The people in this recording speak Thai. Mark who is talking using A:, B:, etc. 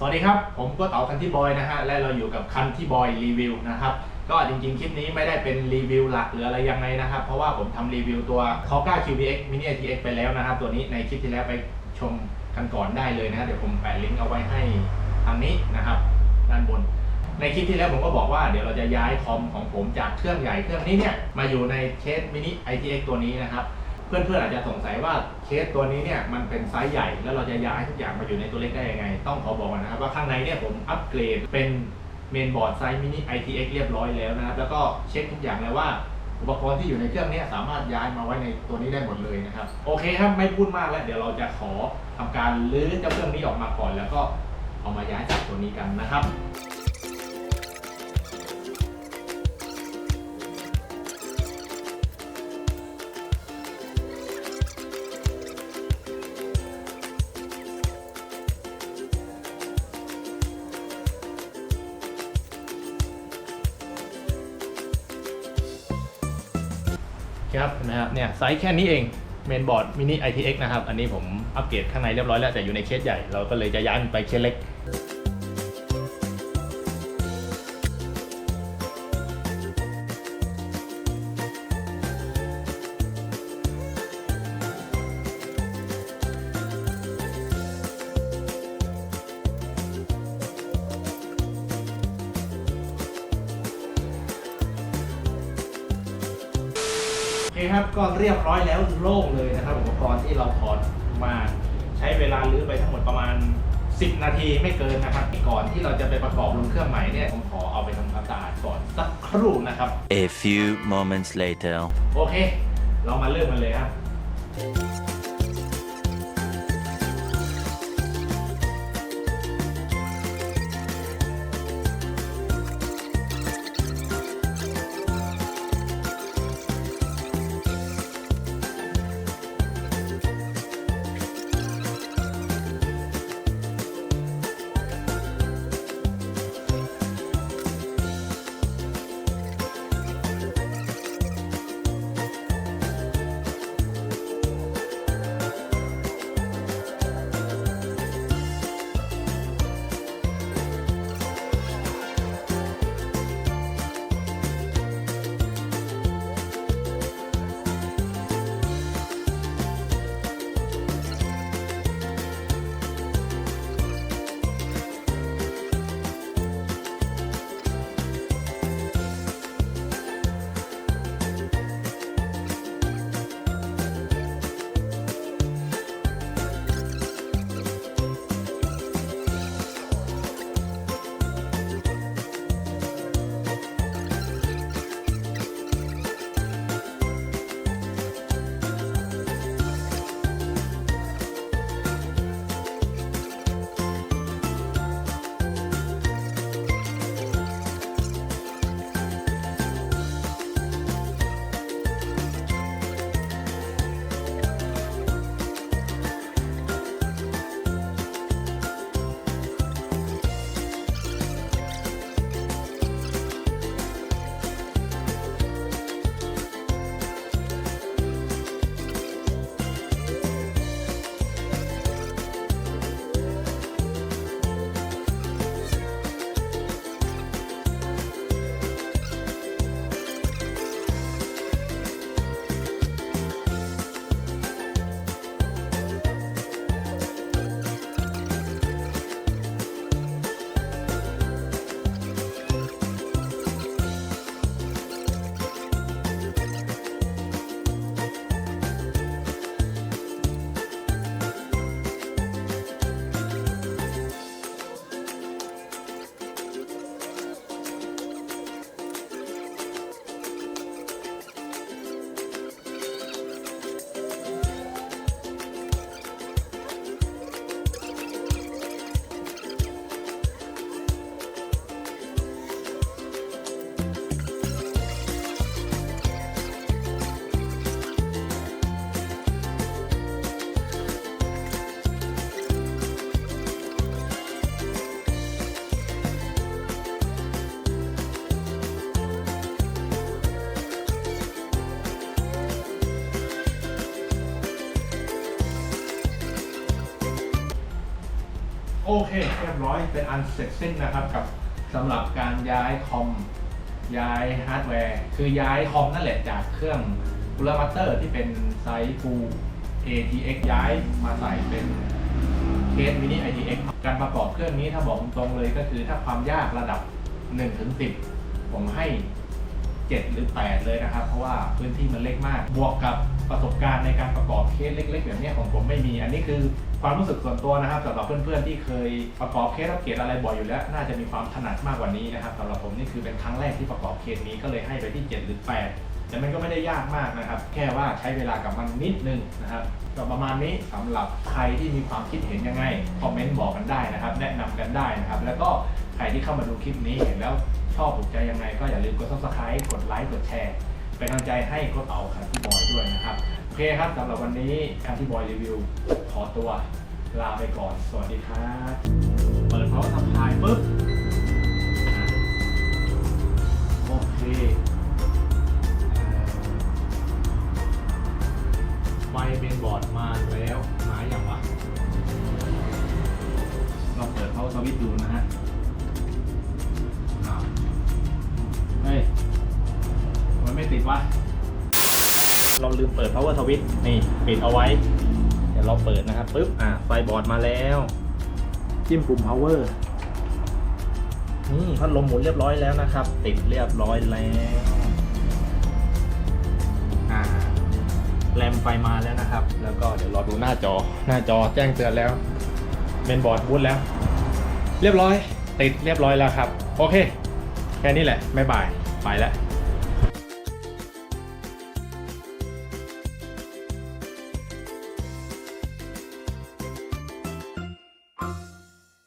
A: สวัสดีครับ ผมก็เต๋าคันที่บอยนะฮะ และเราอยู่กับคันที่บอยรีวิวนะครับ ก็จริงๆ คลิปนี้ไม่ได้เป็นรีวิวหลักหรืออะไรยังไงนะครับ เพราะว่าผมทำรีวิวตัว k o g a QBX Mini ATX ไปแล้วนะครับ ตัวนี้ในคลิปที่แล้วไปชมกันก่อนได้เลยนะฮะเดี๋ยวผมแปะลิงก์เอาไว้ให้ทางนี้นะครับ ด้านบน ในคลิปที่แล้วผมก็บอกว่าเดี๋ยวเราจะย้ายคอมของผมจากเครื่องใหญ่เครื่องนี้เนี่ยมาอยู่ในเคส Mini ITX ตัวนี้นะครับ เพื่อนๆอาจจะสงสัยว่า เคสตัวนี้เนี่ยมันเป็นไซส์ใหญ่แล้วเราจะย้ายทุกอย่างมาอยู่ในตัวเล็กได้ยังไง ต้องขอบอกนะครับว่าข้างในเนี่ยผมอัปเกรดเป็นเมนบอร์ดไซส์มินิ ITX เรียบร้อยแล้วนะครับ แล้วก็เช็คทุกอย่างแล้วว่าอุปกรณ์ที่อยู่ในเครื่องเนี้สามารถย้ายมาไว้ในตัวนี้ได้หมดเลยนะครับ โอเคครับไม่พูดมากแล้ว เดี๋ยวเราจะขอทำการลื้อเจ้าเครื่องนี้ออกมาก่อน แล้วก็เอามาย้ายจากตัวนี้กันนะครับ ครับนะครับเนี่ยไซส์แค่นี้เองเมนบอร์ดมินิ ITX นะครับ อันนี้ผมอัปเกรดข้างในเรียบร้อยแล้วแต่อยู่ในเคสใหญ่ เราก็เลยจะย้ายมันไปเคสเล็ก คครับก็เรียบร้อยแล้วโล่งเลยนะครับ อุปกรณ์ที่เราถอดมาใช้เวลาลื้อไปทั้งหมดประมาณ 10 นาทีไม่เกินนะครับ ก่อนที่เราจะไปประกอบลงเครื่องใหม่เนี่ยผมขอเอาไปทำความสะอาดก่อนสักครู่นะครับ
B: A few moments later.
A: โอเค เรามาเริ่มกันเลยครับ โอเคเรียบร้อยเป็นอันเสร็จสิ้นนะครับกับสำหรับการย้ายคอมย้ายฮาร์ดแวร์ คือย้ายคอมนั่นแหละจากเครื่องกูลมัตเตอร์ที่เป็นไซส์ Full ATX ย้ายมาใส่เป็นเคสมินิ ITX การประกอบเครื่องนี้ถ้าบอกตรงเลยก็คือถ้าความยากระดับ 1-10 ผมให้ 7 หรือ 8 เลยนะครับ เพราะว่าพื้นที่มันเล็กมาก บวกกับประสบการณ์ในการประกอบเคสเล็ก ๆ แบบนี้ของผมไม่มี อันนี้คือความรู้สึกส่วนตัวนะครับสำหรับเพื่อนๆที่เคยประกอบเคสอัปเกรดอะไรบ่อยอยู่แล้ว น่าจะมีความถนัดมากกว่านี้นะครับสำหรับผมนี่คือเป็นครั้งแรกที่ประกอบเคสนี้ก็เลยให้ไปที่ 7 หรือ 8 แต่มันก็ไม่ได้ยากมากนะครับ แค่ว่าใช้เวลากับมันนิดนึงนะครับก็ประมาณนี้สำหรับใครที่มีความคิดเห็นยังไงคอมเมนต์บอกกันได้นะครับ แนะนำกันได้นะครับ แล้วก็ใครที่เข้ามาดูคลิปนี้เห็นแล้ว ชอบถูกใจยังไง ก็อย่าลืมกด subscribe กดไลค์กดแชร์เป็นกำลังใจให้โกเต๋าคันที่บอยด้วยนะครับโอเคครับสำหรับวันนี้คันที่บอยรีวิว ขอตัวลาไปก่อน สวัสดีครับเปิด power supply ปุ๊บโอเคไฟเมนบอร์ดมาแล้วมาอย่างวะลองเปิด power switch ดูนะฮะ ไม่ติดวะ เราลืมเปิด power switch นี่ปิดเอาไว้ เดี๋ยวเราเปิดนะครับปึ๊บ อ่าไฟบอร์ดมาแล้ว จิ้มปุ่ม power นี่พัดลมหมุนเรียบร้อยแล้วนะครับ ติดเรียบร้อยแล้วอ่าแรมไฟมาแล้วนะครับ แล้วก็เดี๋ยวรอดูหน้าจอ หน้าจอแจ้งเตือนแล้วเมนบอร์ดบูตแล้ว เรียบร้อย ติดเรียบร้อยแล้วครับ โอเค แค่นี้แหละบ๊ายบาย ไปแล้ว